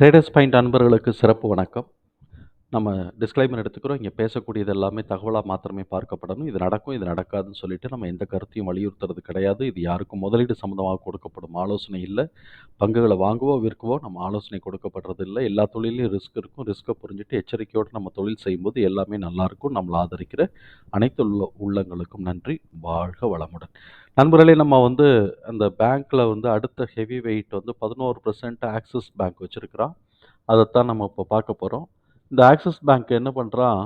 Traders point அன்பர்களுக்கு சிறப்பு வணக்கம். நம்ம டிஸ்க்ளைமர் எடுத்துக்கிறோம். இங்கே பேசக்கூடியது எல்லாமே தகவலாக மாத்திரமே பார்க்கப்படணும். இது நடக்கும் இது நடக்காதுன்னு சொல்லிட்டு நம்ம எந்த கருத்தையும் வலியுறுத்துறது கிடையாது. இது யாருக்கும் முதலீடு சம்மந்தமாக கொடுக்கப்படும் ஆலோசனை இல்லை. பங்குகளை வாங்குவோ விற்கவோ நம்ம ஆலோசனை கொடுக்கப்படுறது இல்லை. எல்லா தொழிலையும் ரிஸ்க் இருக்கும். ரிஸ்க்கை புரிஞ்சுட்டு எச்சரிக்கையோடு நம்ம தொழில் செய்யும்போது எல்லாமே நல்லாயிருக்கும் நம்மளை ஆதரிக்கிற அனைத்து உள்ள உள்ளங்களுக்கும் நன்றி. வாழ்க வளமுடன். நண்பர்களே நம்ம வந்து அந்த பேங்க்கில் வந்து அடுத்த ஹெவி வெயிட் வந்து பதினோரு பர்சன்ட் ஆக்சிஸ் பேங்க் வச்சுருக்கிறோம். அதைத்தான் நம்ம இப்போ பார்க்க போகிறோம் இந்த ஆக்சிஸ் பேங்க் என்ன பண்ணுறான்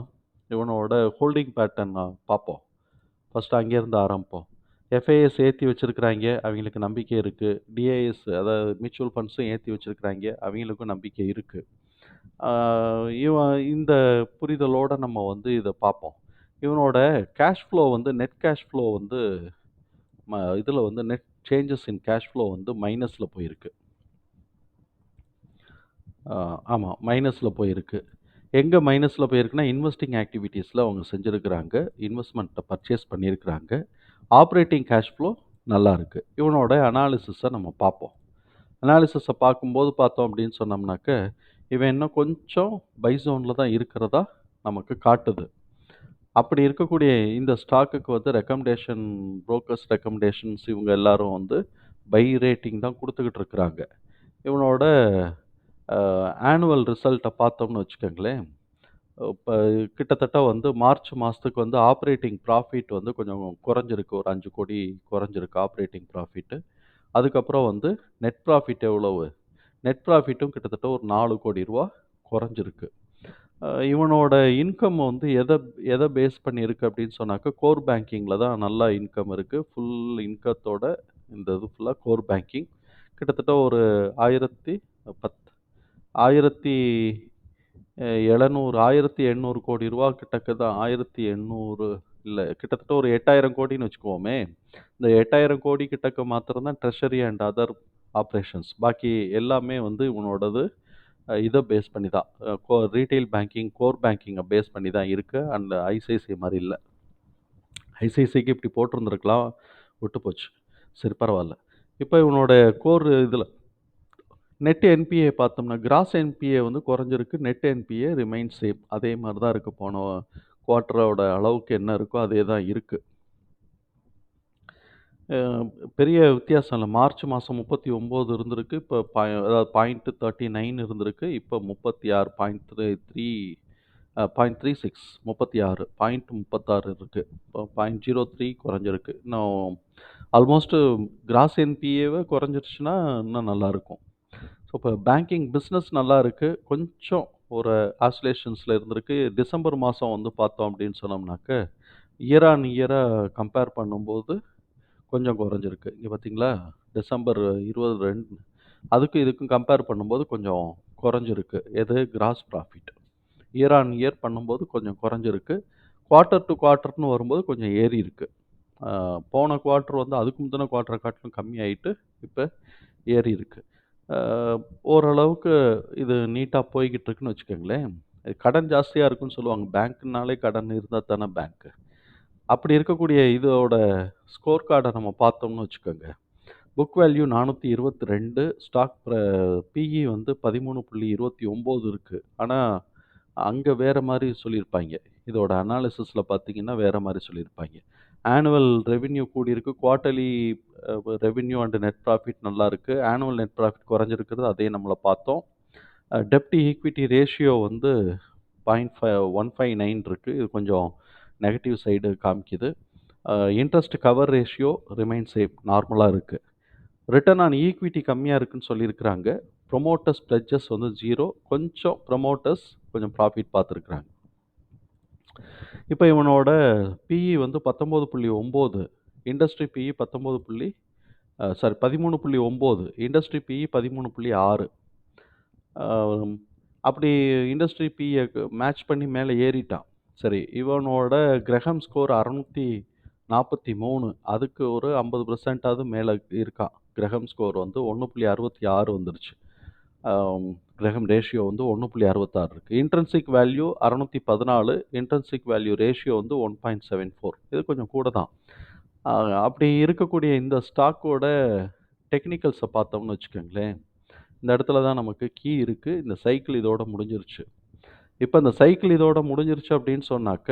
இவனோட ஹோல்டிங் பேட்டர்ன் பார்ப்போம் ஃபஸ்ட்டு அங்கேருந்து ஆரம்பிப்போம். எஃப்ஐஎஸ் ஏற்றி வச்சுருக்கிறாங்க அவங்களுக்கு நம்பிக்கை இருக்குது டிஐஎஸ் அதாவது மியூச்சுவல் ஃபண்ட்ஸும் ஏற்றி வச்சுருக்கிறாங்க அவங்களுக்கும் நம்பிக்கை இருக்குது இவன் இந்த புரிதலோடு நம்ம வந்து இதை பார்ப்போம் இவனோட கேஷ் ஃப்ளோ வந்து நெட் கேஷ் ஃப்ளோ வந்து ம இதில் வந்து net changes in cash flow வந்து மைனஸில் போயிருக்கு. ஆமாம் மைனஸில் போயிருக்கு. எங்கே மைனஸில் போயிருக்குன்னா இன்வெஸ்டிங் ஆக்டிவிட்டீஸில் அவங்க செஞ்சுருக்கிறாங்க. இன்வெஸ்ட்மெண்ட்டை பர்ச்சேஸ் பண்ணியிருக்கிறாங்க ஆப்ரேட்டிங் கேஷ் ஃப்ளோ நல்லா இருக்குது இவனோட அனாலிசிஸை நம்ம பார்ப்போம். அனாலிசிஸை பார்க்கும்போது பார்த்தோம் அப்படின்னு சொன்னோம்னாக்க இவன் இன்னும் கொஞ்சம் பை ஜோனில் தான் இருக்கிறதா நமக்கு காட்டுது. அப்படி இருக்கக்கூடிய இந்த ஸ்டாக்குக்கு வந்து ரெக்கமெண்டேஷன் ப்ரோக்கர்ஸ் ரெக்கமெண்டேஷன்ஸ் இவங்க எல்லாரும் வந்து பை ரேட்டிங் தான் கொடுத்துக்கிட்டு இருக்கிறாங்க. இவனோட ஆனுவல் ரிசல்ட்டை பார்த்தோம்னு வச்சுக்கோங்களேன். இப்போ கிட்டத்தட்ட வந்து மார்ச் மாதத்துக்கு வந்து ஆப்ரேட்டிங் ப்ராஃபிட் வந்து கொஞ்சம் குறைஞ்சிருக்கு. ஒரு அஞ்சு கோடி குறைஞ்சிருக்கு ஆப்ரேட்டிங் ப்ராஃபிட்டு அதுக்கப்புறம் வந்து நெட் ப்ராஃபிட் எவ்வளவு? நெட் ப்ராஃபிட்டும் கிட்டத்தட்ட ஒரு நாலு கோடி ரூபா குறைஞ்சிருக்கு. இவனோட இன்கம் வந்து எதை எதை பேஸ் பண்ணியிருக்கு அப்படின்னு சொன்னாக்க கோர் பேங்கிங்கில் தான் நல்லா இன்கம் இருக்குது ஃபுல் இன்கத்தோட இந்த இது ஃபுல்லாக கோர் பேங்கிங் கிட்டத்தட்ட ஒரு ஆயிரத்தி பத் ஆயிரத்தி எழுநூறு ஆயிரத்தி எண்ணூறு கோடி ரூபா கிட்டக்க தான் ஆயிரத்தி எண்ணூறு இல்லை கிட்டத்தட்ட ஒரு எட்டாயிரம் கோடின்னு வச்சுக்குவோமே. இந்த எட்டாயிரம் கோடி கிட்டக்க மாத்திரம்தான் ட்ரெஷரி அண்ட் அதர் ஆப்ரேஷன்ஸ் பாக்கி எல்லாமே வந்து இவனோடது இதை பேஸ் பண்ணி தான் கோ ரீட்டைல் பேங்கிங் கோர் பேங்கிங்கை பேஸ் பண்ணி தான் இருக்குது அண்ட் ஐசிஐசிஐ மாதிரி இல்லை. ஐசிஐசிக்கு இப்படி போட்டிருந்துருக்கலாம் விட்டு போச்சு சரி பரவாயில்ல. இப்போ இவனோட கோர் இதில் நெட் என்பிஏ பார்த்தோம்னா கிராஸ் என்பிஏ வந்து குறைஞ்சிருக்கு. நெட் என்பிஏ ரிமைன் சேம் அதே மாதிரி தான் இருக்குது போன குவார்ட்டரோட அளவுக்கு என்ன இருக்கோ அதே தான் இருக்குது பெரிய வித்தியாசம் இல்லை. மார்ச் மாதம் முப்பத்தி ஒம்பது இருந்திருக்கு. இப்போ பாய் அதாவது பாயிண்ட்டு தேர்ட்டி நைன் இருந்திருக்கு. இப்போ முப்பத்தி ஆறு point three three point three six முப்பத்தி ஆறு பாயிண்ட் முப்பத்தாறு இருக்குது இப்போ பாயிண்ட் ஜீரோ த்ரீ குறைஞ்சிருக்கு. இன்னும் ஆல்மோஸ்ட்டு கிராஸ் என்பிஏவை குறைஞ்சிருச்சுன்னா இன்னும் நல்லாயிருக்கும் ஸோ இப்போ பேங்கிங் பிஸ்னஸ் நல்லா இருக்குது கொஞ்சம் ஒரு ஆசுலேஷன்ஸில் இருந்திருக்கு. டிசம்பர் மாதம் வந்து பார்த்தோம் அப்படின்னு சொன்னோம்னாக்க இயர் ஆன் இயராக கம்பேர் பண்ணும்போது கொஞ்சம் குறைஞ்சிருக்கு. இங்கே பார்த்தீங்களா? டிசம்பர் இருபது ரெண்டு அதுக்கும் இதுக்கும் கம்பேர் பண்ணும்போது கொஞ்சம் குறைஞ்சிருக்கு. எது? Gross profit year on year பண்ணும்போது கொஞ்சம் குறைஞ்சிருக்கு. குவார்ட்டர் டு குவார்ட்டர்னு வரும்போது கொஞ்சம் ஏறி இருக்குது போன குவார்ட்டர் வந்து அதுக்கு முந்தின குவார்ட்டரை காட்டிலும் கம்மியாயிட்டு இப்போ ஏறி இருக்குது ஓரளவுக்கு இது நீட்டாக போய்கிட்டு இருக்குன்னு வச்சுக்கோங்களேன். கடன் ஜாஸ்தியாக இருக்குன்னு சொல்லுவாங்க. பேங்க்குனாலே கடன் இருந்தால் தானே பேங்க்கு அப்படி இருக்கக்கூடிய இதோட ஸ்கோர் கார்டை நம்ம பார்த்தோம்னு வச்சுக்கோங்க. புக் வேல்யூ நானூற்றி இருபத்தி ரெண்டு ஸ்டாக் பிஇ வந்து பதிமூணு புள்ளி இருபத்தி ஒம்பது இருக்குது ஆனால் அங்கே வேறு மாதிரி சொல்லியிருப்பாங்க. இதோட அனாலிசிஸில் பார்த்தீங்கன்னா வேறு மாதிரி சொல்லியிருப்பாங்க. Annual revenue கூடியிருக்கு. Quarterly revenue and net profit நல்லா இருக்குது ஆனுவல் நெட் ப்ராஃபிட் குறைஞ்சிருக்கிறது. அதையும் நம்மளை பார்த்தோம். டெப்டி ஈக்விட்டி ரேஷியோ வந்து point five one five nine இருக்குது இது கொஞ்சம் நெகட்டிவ் சைடு காமிக்குது. Interest cover ratio remain same நார்மலாக இருக்குது ரிட்டர்ன் ஆன் ஈக்விட்டி கம்மியாக இருக்குன்னு சொல்லியிருக்கிறாங்க. ப்ரொமோட்டர்ஸ் ப்ளட்ஜஸ் வந்து ஜீரோ கொஞ்சம் ப்ரொமோட்டர்ஸ் கொஞ்சம் ப்ராஃபிட் பார்த்துருக்குறாங்க. இப்போ இவனோட பிஇ வந்து பத்தொம்போது புள்ளி ஒம்பது இண்டஸ்ட்ரி பிஇ பத்தொம்போது புள்ளி சாரி பதிமூணு புள்ளி ஒம்பது இண்டஸ்ட்ரி பிஇ பதிமூணு புள்ளி ஆறு. அப்படி இண்டஸ்ட்ரி பிஇயை மேட்ச் பண்ணி மேலே ஏறிட்டான். சரி இவனோட கிரகம் ஸ்கோர் அறநூற்றி நாற்பத்தி மூணு அதுக்கு ஒரு ஐம்பது பர்சன்டாவது மேலே இருக்கான். கிரகம் ஸ்கோர் வந்து ஒன்று புள்ளி அறுபத்தி ஆறு வந்துருச்சு. கிரகம் ரேஷியோ வந்து ஒன்று புள்ளி அறுபத்தாறு இருக்குது இன்ட்ரென்சிக் வேல்யூ அறநூற்றி பதினாலு இன்ட்ரென்சிக் வேல்யூ ரேஷியோ வந்து ஒன் பாயிண்ட் செவன் ஃபோர் இது கொஞ்சம் கூட தான் அப்படி இருக்கக்கூடிய இந்த ஸ்டாக்கோட டெக்னிக்கல்ஸை பார்த்தோம்னு வச்சுக்கோங்களேன் இந்த இடத்துல தான் நமக்கு கீ இருக்குது இந்த சைக்கிள் இதோட முடிஞ்சிருச்சு. இப்போ இந்த சைக்கிள் இதோட முடிஞ்சிருச்சு அப்படின்னு சொன்னாக்க,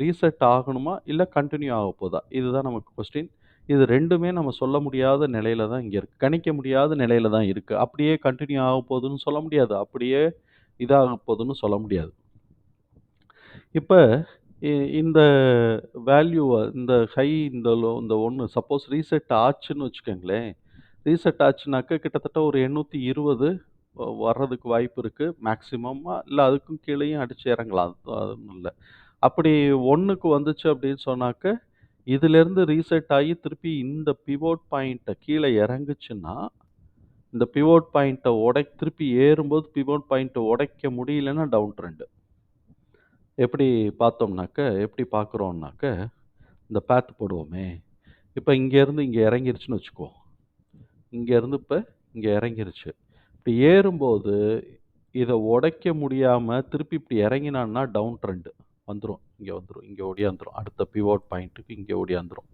ரீசெட் ஆகணுமா? இல்லை கண்டினியூ ஆகப் போதா? இதுதான் நமக்கு கொஸ்டின். இது 2மே நம்ம சொல்ல முடியாத நிலையில தான் இங்க இருக்கு. கணிக்க முடியாத நிலையில தான் இருக்கு. அப்படியே கன்டின்யூ ஆகப் போகுதுன்னு சொல்ல முடியாது. அப்படியே இதாகப் போகுதுன்னு சொல்ல முடியாது. இப்ப இ இந்த வேல்யூவ இந்த ஹை இந்த லோ இந்த 1 சப்போஸ் ரீசெட் ஆச்சுன்னு வச்சுக்கங்களேன். ரீசெட் ஆச்சுனாக்க கிட்டத்தட்ட ஒரு 820 வ வர்றதுக்கு வாய்ப்பு இருக்கு. மேக்ஸிமமா இல்ல அதுக்கும் கீழயும் அடிச்சு இறங்கலாம். அது ஒண்ணும் இல்ல. அப்படி 1க்கு வந்துச்சு அப்படின்னு சொன்னாக்க, இதிலிருந்து ரீசெட் ஆகி திருப்பி இந்த பிவோட் பாயிண்ட்டை கீழே இறங்குச்சுன்னா, இந்த பிவோட் பாயிண்ட்டை உடை திருப்பி ஏறும்போது பிவோட் பாயிண்ட்டை உடைக்க முடியலன்னா டவுன் ட்ரெண்டு எப்படி பார்த்தோம்னாக்க, எப்படி பார்க்குறோம்னாக்க, இந்த பேத்து போடுவோமே. இப்போ இங்கேருந்து இங்கே இறங்கிருச்சுன்னு வச்சுக்குவோம். இங்கேருந்து இப்போ இங்கே இறங்கிருச்சு. இப்படி ஏறும்போது இதை உடைக்க முடியாமல் திருப்பி இப்படி இறங்கினான்னா டவுன் ட்ரெண்டு வந்துடும் இங்கே வந்துடும் இங்கே ஓடியாந்துரும். அடுத்த பிவோட் பாயிண்ட்டுக்கு இங்கே ஓடியாந்துரும்.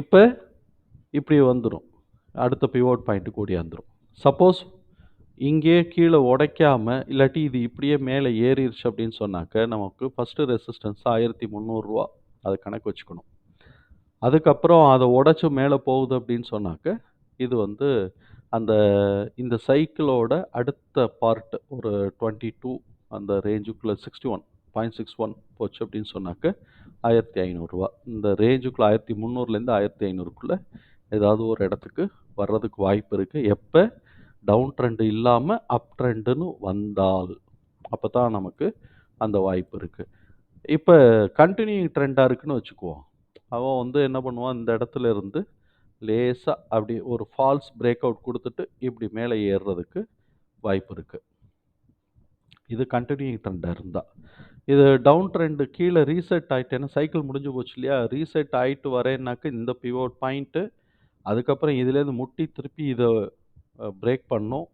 இப்போ இப்படி வந்துடும் அடுத்த பிவோட் பாயிண்ட்டுக்கு ஓடியாந்துரும். சப்போஸ் இங்கேயே கீழே உடைக்காம, இல்லாட்டி இது இப்படியே மேலே ஏறிடுச்சு அப்படின்னு சொன்னாக்க, நமக்கு ஃபஸ்ட்டு ரெசிஸ்டன்ஸ் ஆயிரத்தி முந்நூறுரூவா அதை கணக்கு வச்சுக்கணும். அதுக்கப்புறம் அதை உடச்சி மேலே போகுது அப்படின்னு சொன்னாக்க, இது வந்து அந்த இந்த சைக்கிளோட அடுத்த பார்ட் ஒரு 22 அந்த ரேஞ்சுக்குள்ள 61.61 போச்சு அப்படின்னு சொன்னாக்க, ஆயிரத்தி ஐநூறுரூவா இந்த ரேஞ்சுக்குள்ளே ஆயிரத்தி முந்நூறுலேருந்து ஆயிரத்தி ஐநூறுக்குள்ளே ஏதாவது ஒரு இடத்துக்கு வர்றதுக்கு வாய்ப்பு இருக்குது எப்போ? டவுன் ட்ரெண்டு இல்லாமல் அப் ட்ரெண்டுன்னு வந்தால். அப்போ தான் நமக்கு அந்த வாய்ப்பு இருக்குது இப்போ கண்டினியூங் ட்ரெண்டாக இருக்குன்னு வச்சுக்குவோம். அவன் வந்து என்ன பண்ணுவான், இந்த இடத்துல இருந்து லேசாக அப்படி ஒரு ஃபால்ஸ் பிரேக் அவுட் கொடுத்துட்டு இப்படி மேலே ஏறுறதுக்கு வாய்ப்பு இருக்குது இது கண்டினியூங் ட்ரெண்டாக இருந்தால் இது டவுன் ட்ரெண்டு கீழே ரீசெட் ஆகிட்டு ஏன்னா சைக்கிள் முடிஞ்சு போச்சு இல்லையா? ரீசெட் ஆகிட்டு வரேன்னாக்க இந்த பிவோட் பாயிண்ட்டு, அதுக்கப்புறம் இதுலேருந்து முட்டி திருப்பி இதை பிரேக் பண்ணும்.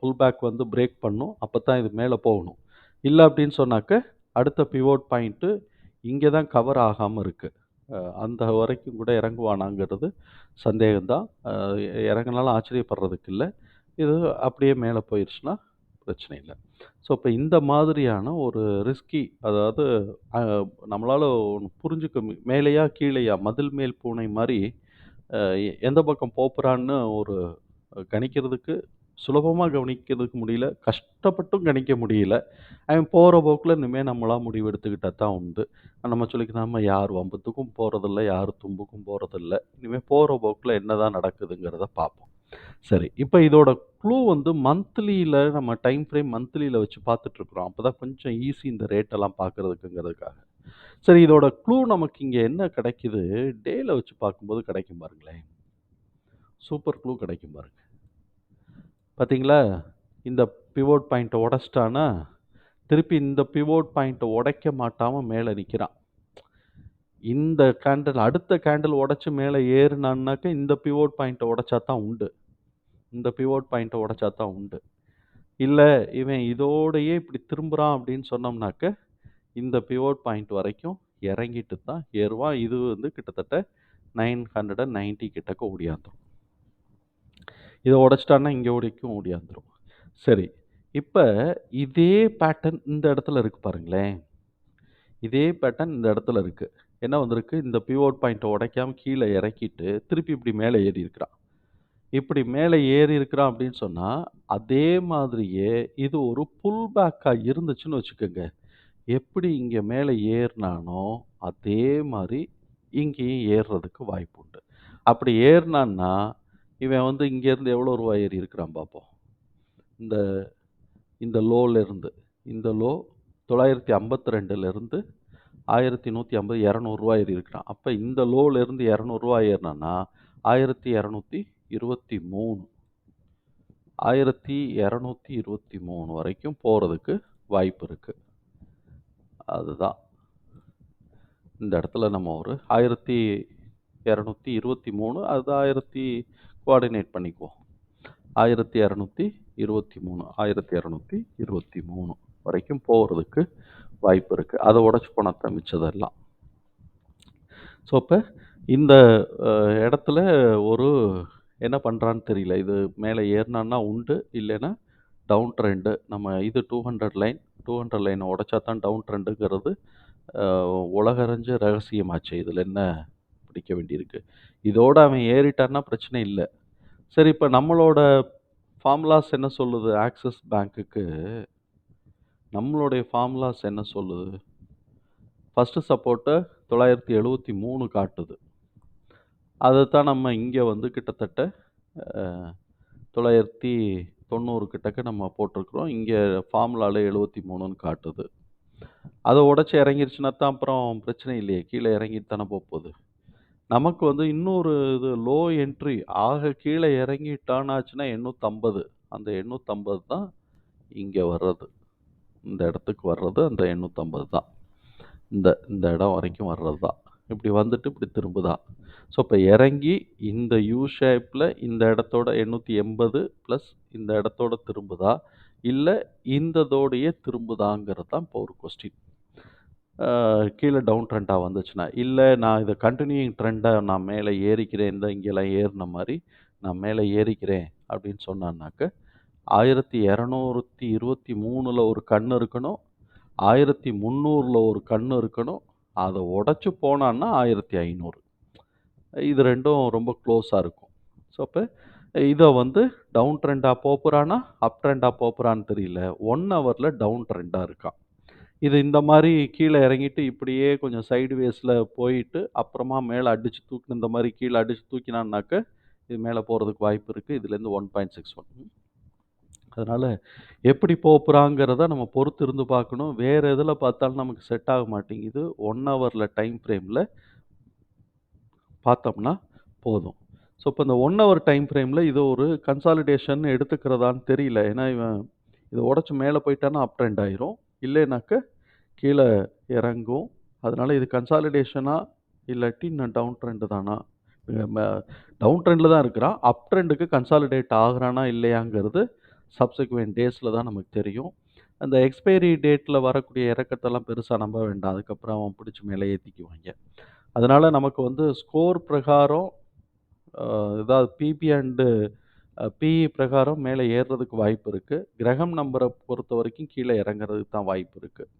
புல் பேக் வந்து பிரேக் பண்ணும். அப்போ தான் இது மேலே போகணும். இல்லை அப்படின்னு சொன்னாக்க, அடுத்த பிவோட் பாயிண்ட்டு இங்கே தான் கவர் ஆகாமல் இருக்குது அந்த வரைக்கும் கூட இறங்குவானாங்கிறது சந்தேகம்தான் இறங்கினாலும் இறங்குனாலும் ஆச்சரியப்படுறதுக்கு இல்லை இது அப்படியே மேலே போயிடுச்சுன்னா பிரச்சனை இல்லை ஸோ, இப்போ இந்த மாதிரியான ஒரு ரிஸ்கி அதாவது நம்மளால் புரிஞ்சுக்க மேலேயா, கீழேயா மதில் மேல் பூனை மாதிரி எந்த பக்கம் போப்புறான்னு ஒரு கணிக்கிறதுக்கு சுலபமாக கவனிக்கிறதுக்கு முடியல. கஷ்டப்பட்டும் கணிக்க முடியல. அவன் போகிற போக்கில் இனிமேல் நம்மளா முடிவெடுத்துக்கிட்டா தான் உண்டு. நம்ம சொல்லிக்கலாம் யார் வம்பத்துக்கும் போகிறதில்ல யார் தும்புக்கும் போகிறதில்ல இனிமேல் போகிற போக்கில் என்ன என்னதான் நடக்குதுங்கிறத பார்ப்போம். சரி, இப்ப இதோட க்ளூ வந்து மந்த்லியில் நம்ம டைம் ஃப்ரேம் மந்த்லியில் வச்சு பார்த்துட்டுருக்குறோம். அப்பதான் கொஞ்சம் ஈஸி இந்த ரேட் எல்லாம் பார்க்கறதுக்குங்கிறதுக்காக. சரி இதோட க்ளூ நமக்கு இங்க என்ன கிடைக்குது, டேல வச்சு பார்க்கும்போது கிடைக்கும் பாருங்களேன். சூப்பர் க்ளூ கிடைக்கும் பாருங்க. பார்த்தீங்களா? இந்த பிவோட் பாயிண்ட்ட உடைச்சிட்டானா, திருப்பி இந்த பிவோட் பாயிண்ட்ட உடைக்க மாட்டாம மேல நிக்கிறான். இந்த கேண்டில் அடுத்த கேண்டில் உடைச்சு மேல ஏறுனான்னாக்க, இந்த பிவோட் பாயிண்ட்ட உடைச்சா தான் உண்டு. இந்த பிவோட் பாயிண்ட்டை உடைச்சா தான் உண்டு. இல்லை இவன் இதோடையே இப்படி திரும்புகிறான் அப்படின்னு சொன்னோம்னாக்க, இந்த பிவோட் பாயிண்ட் வரைக்கும் இறங்கிட்டு தான் ஏறுவான். இது வந்து கிட்டத்தட்ட 990 கிட்டக்க ஓடியாந்துடும் இதை உடைச்சிட்டான்னா இங்கே வரைக்கும் ஓடியாந்துடும் சரி, இப்போ இதே பேட்டர்ன் இந்த இடத்துல இருக்குது பாருங்களேன். இதே பேட்டர்ன் இந்த இடத்துல இருக்குது என்ன வந்திருக்கு? இந்த பிவோட் பாயிண்ட்டை உடைக்காமல் கீழே இறக்கிட்டு, திருப்பி இப்படி மேலே ஏறி இருக்கிறான். இப்படி மேலே ஏறி இருக்கிறான் அப்படின்னு சொன்னால் அதே மாதிரியே இது ஒரு புல் பேக்காக இருந்துச்சுன்னு வச்சுக்கோங்க எப்படி இங்கே மேலே ஏறினானோ அதே மாதிரி இங்கேயும் ஏறுறதுக்கு வாய்ப்பு உண்டு. அப்படி ஏறினான்னா இவன் வந்து இங்கேருந்து எவ்வளோ ரூபா ஏறி இருக்கிறான் பார்ப்போம். இந்த இந்த லோலேருந்து இந்த லோ 952லேருந்து 1150 200 ஏறி இருக்கிறான். அப்போ இந்த லோவிலேருந்து இரநூறுவா ஏறினேன்னா ஆயிரத்தி இரநூத்தி இருபத்தி மூணு. ஆயிரத்தி இரநூத்தி இருபத்தி மூணு வரைக்கும் போகிறதுக்கு வாய்ப்பு இருக்குது அதுதான். இந்த இடத்துல நம்ம ஒரு ஆயிரத்தி இரநூத்தி இருபத்தி மூணு அது ஆயிரத்தி கோஆர்டினேட் பண்ணிக்குவோம். ஆயிரத்தி இரநூத்தி இருபத்தி மூணு ஆயிரத்தி இரநூத்தி இருபத்தி மூணு வரைக்கும் போகிறதுக்கு வாய்ப்பு இருக்குது அதை உடச்சி பணத்தை மிச்சதெல்லாம் ஸோ இப்போ இந்த இடத்துல ஒரு என்ன பண்ணுறான்னு தெரியல. இது மேலே ஏறினான்னா உண்டு, இல்லைன்னா டவுன் ட்ரெண்டு. நம்ம இது 200 லைன். டூ ஹண்ட்ரட் லைனை உடைச்சா தான் டவுன் ட்ரெண்டுங்கிறது உலகறிஞ்ச ரகசியமாச்சு இதில் என்ன பிடிக்க வேண்டியிருக்கு. இதோடு அவன் ஏறிட்டான்னா பிரச்சனை இல்லை சரி இப்போ நம்மளோட ஃபார்முலாஸ் என்ன சொல்லுது? ஆக்சிஸ் பேங்க்குக்கு நம்மளுடைய ஃபார்முலாஸ் என்ன சொல்லுது? ஃபஸ்ட்டு சப்போர்ட்டாக தொள்ளாயிரத்தி எழுபத்தி மூணு காட்டுது. அதத்தான் நம்ம இங்கே வந்து கிட்டத்தட்ட தொள்ளாயிரத்தி தொண்ணூறு கிட்டக்க நம்ம போட்டிருக்கிறோம். இங்க ஃபார்முலால 73ன்னு காட்டுது. அதை உடச்சி இறங்கிருச்சுன்னா தான் அப்புறம் பிரச்சனை இல்லையே. கீழே இறங்கிட்டு தானே போகுது நமக்கு வந்து இன்னொரு இது லோ என்ட்ரி ஆக கீழே இறங்கி டேர்ன் ஆச்சுன்னா 850. அந்த 850 தான் இங்கே வர்றது. இந்த இடத்துக்கு வர்றது அந்த 850 தான். இந்த இந்த இடம் வரைக்கும் வர்றது தான். இப்படி வந்துட்டு இப்படி திரும்புதா? ஸோ இப்போ இறங்கி இந்த யூ ஷேப்பில் இந்த இடத்தோட எண்ணூற்றி எண்பது ப்ளஸ் இந்த இடத்தோட திரும்புதா? இல்லை இந்ததோடையே திரும்புதாங்கிறது தான் இப்போ ஒரு கொஸ்டின். கீழே டவுன் ட்ரெண்டாக வந்துச்சுன்னா, இல்லை நான் இதை கண்டினியூங் ட்ரெண்டாக நான் மேலே ஏறிக்கிறேன். இந்த இங்கெல்லாம் ஏறின மாதிரி நான் மேலே ஏறிக்கிறேன் அப்படின்னு சொன்னான்னாக்க, 1223ல ஒரு கண் இருக்கணும். 1300ல ஒரு கண் இருக்கணும். அதை உடச்சி போனான்னா 1500. இது ரெண்டும் ரொம்ப க்ளோஸாக இருக்கும். ஸோ அப்போ இதை வந்து டவுன் ட்ரெண்டாக போப்போறானா? அப் ட்ரெண்டாக போப்போறான்னு தெரியல. ஒன் ஹவரில் டவுன் ட்ரெண்டாக இருக்கான். இது இந்த மாதிரி கீழே இறங்கிட்டு இப்படியே கொஞ்சம் சைடு வேஸில் போயிட்டு, அப்புறமா மேலே அடித்து தூக்கின இந்த மாதிரி கீழே அடித்து தூக்கினான்னாக்க, இது மேலே போகிறதுக்கு வாய்ப்பு இருக்குது இதுலேருந்து 1.61. அதனால் எப்படி போகிறாங்கிறத நம்ம பொறுத்து இருந்து பார்க்கணும். வேறு எதில் பார்த்தாலும் நமக்கு செட் ஆக மாட்டேங்குது. ஒன் ஹவரில் டைம் ஃப்ரேமில் பார்த்தோம்னா போதும். ஸோ இப்போ இந்த ஒன் ஹவர் டைம் ஃப்ரேமில் இது ஒரு கன்சாலிடேஷன் எடுத்துக்கிறதான்னு தெரியல. ஏன்னா இவன் இதை உடச்சி மேலே போயிட்டான்னா அப் ட்ரெண்ட் ஆயிரும். இல்லைனாக்க கீழே இறங்கும். அதனால் இது கன்சாலிடேஷனா? இல்லாட்டி இன்னும் டவுன் ட்ரெண்டு தானா? ம டவுன் ட்ரெண்டில் தான் இருக்கிறான். அப் ட்ரெண்டுக்கு கன்சாலிடேட் ஆகிறானா இல்லையாங்கிறது சப்சிக்வெண்ட் டேஸில் தான் நமக்கு தெரியும். அந்த எக்ஸ்பைரி டேட்டில் வரக்கூடிய இறக்கத்தெல்லாம் பெருசாக நம்ப வேண்டாம். அதுக்கப்புறம் அவன் பிடிச்சி மேலே ஏற்றிக்குவாங்க அதனால் நமக்கு வந்து ஸ்கோர் பிரகாரம் அ ஏதாவது பிபி அண்டு பிஇ பிரகாரம் மேலே ஏறுறதுக்கு வாய்ப்பு இருக்குது கிரகம் நம்பரை பொறுத்த வரைக்கும் கீழே இறங்குறதுக்கு தான் வாய்ப்பு இருக்குது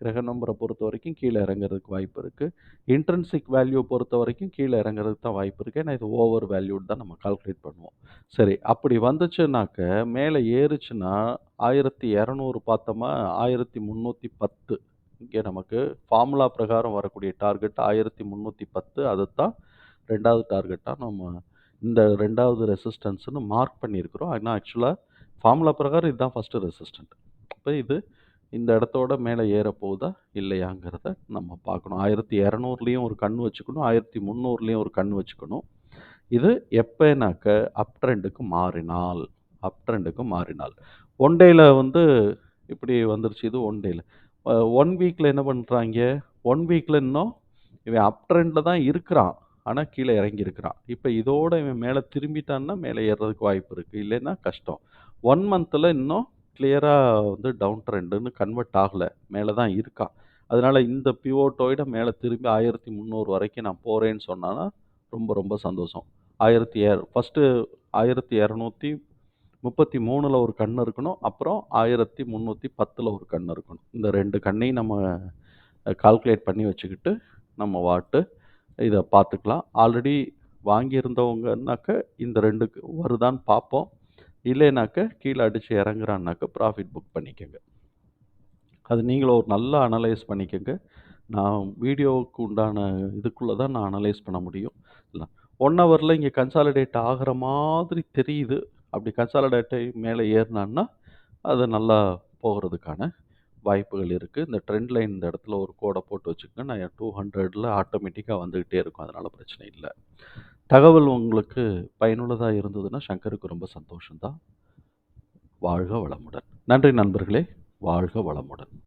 கிரக நம்பரை பொறுத்த வரைக்கும் கீழே இறங்குறதுக்கு வாய்ப்பு இருக்குது இன்ட்ரன்சிக் வேல்யூ பொறுத்த வரைக்கும் கீழே இறங்குறதுக்கு தான் வாய்ப்பு இருக்குது ஏன்னா இது ஓவர் வேல்யூட் தான் நம்ம கால்குலேட் பண்ணுவோம். சரி அப்படி வந்துச்சுன்னாக்க, மேலே ஏறுச்சுன்னா 1200 பார்த்தோமா, ஆயிரத்தி முன்னூற்றி பத்து இங்கே நமக்கு ஃபார்முலா பிரகாரம் வரக்கூடிய டார்கெட் 1310 அதத்தான் 2வது டார்கெட்டா நம்ம இந்த ரெண்டாவது ரெசிஸ்டன்ஸ்னு மார்க் பண்ணியிருக்கிறோம். ஆனால் ஆக்சுவலாக ஃபார்முலா பிரகாரம் இதுதான் ஃபர்ஸ்ட்டு ரெசிஸ்டன்ட். இப்போ இது இந்த இடத்தோட மேல ஏறப்போகுதா? இல்லையாங்கிறத நம்ம பார்க்கணும். 1200லயும் ஒரு கண் வச்சுக்கணும். 1300லயும் ஒரு கண் வச்சுக்கணும். இது எப்போனாக்க அப் ட்ரெண்டுக்கு மாறினால் அப் ட்ரெண்டுக்கு மாறினால். ஒன் டேயில் வந்து இப்படி வந்துருச்சு. இது ஒன் டேயில் ஒன் வீக்கில் என்ன பண்ணுறாங்க ஒன் வீக்கில் இன்னும் இவன் அப் ட்ரெண்டில் தான் இருக்கிறான். ஆனால் கீழே இறங்கியிருக்கிறான். இப்போ இதோட இவன் மேலே திரும்பிட்டான்னா, மேலே ஏறுறதுக்கு வாய்ப்பு இருக்குது இல்லைன்னா கஷ்டம். ஒன் மந்தில் இன்னும் கிளியராக வந்து டவுன் ட்ரெண்டுன்னு கன்வெர்ட் ஆகலை மேலே தான் இருக்கான். அதனால இந்த பிவோட்டோட மேலே திரும்பி 1300 வரைக்கும் நான் போகிறேன்னு சொன்னான்னா, ரொம்ப ரொம்ப சந்தோஷம். ஆயிரத்தி ஏறு ஃபஸ்ட்டு ஆயிரத்தி இரநூத்தி முப்பத்தி மூணில் ஒரு கண் இருக்கணும். அப்புறம் 1310ல ஒரு கண் இருக்கணும். இந்த ரெண்டு கண்ணையும் நம்ம கால்குலேட் பண்ணி வச்சுக்கிட்டு, நம்ம வாட்டு இதை பார்த்துக்கலாம். ஆல்ரெடி வாங்கியிருந்தவங்கனாக்க இந்த ரெண்டுக்கு வருதான்னு பார்ப்போம். இல்லைனாக்க கீழே அடித்து இறங்குறான்னாக்க ப்ராஃபிட் புக் பண்ணிக்கோங்க அது நீங்களும் ஒரு நல்லா அனலைஸ் பண்ணிக்கோங்க நான் வீடியோவுக்கு உண்டான இதுக்குள்ளே தான் நான் அனலைஸ் பண்ண முடியும். இல்லை ஒன் ஹவரில் இங்கே கன்சாலிடேட் ஆகிற மாதிரி தெரியுது. அப்படி கன்சாலிடேட்டை மேலே ஏறினான்னா அது நல்லா போகிறதுக்கான வாய்ப்புகள் இருக்குது இந்த ட்ரெண்ட் லைன் இந்த இடத்துல ஒரு கோடை போட்டு வச்சுக்கோங்க நான் டூ ஹண்ட்ரடில் ஆட்டோமேட்டிக்காக வந்துக்கிட்டே இருக்கும். அதனால் பிரச்சனை இல்லை தகவல் உங்களுக்கு பயனுள்ளதாக இருந்ததுன்னா, சங்கருக்கு ரொம்ப சந்தோஷம் தான். வாழ்க வளமுடன். நன்றி நண்பர்களே! வாழ்க வளமுடன்.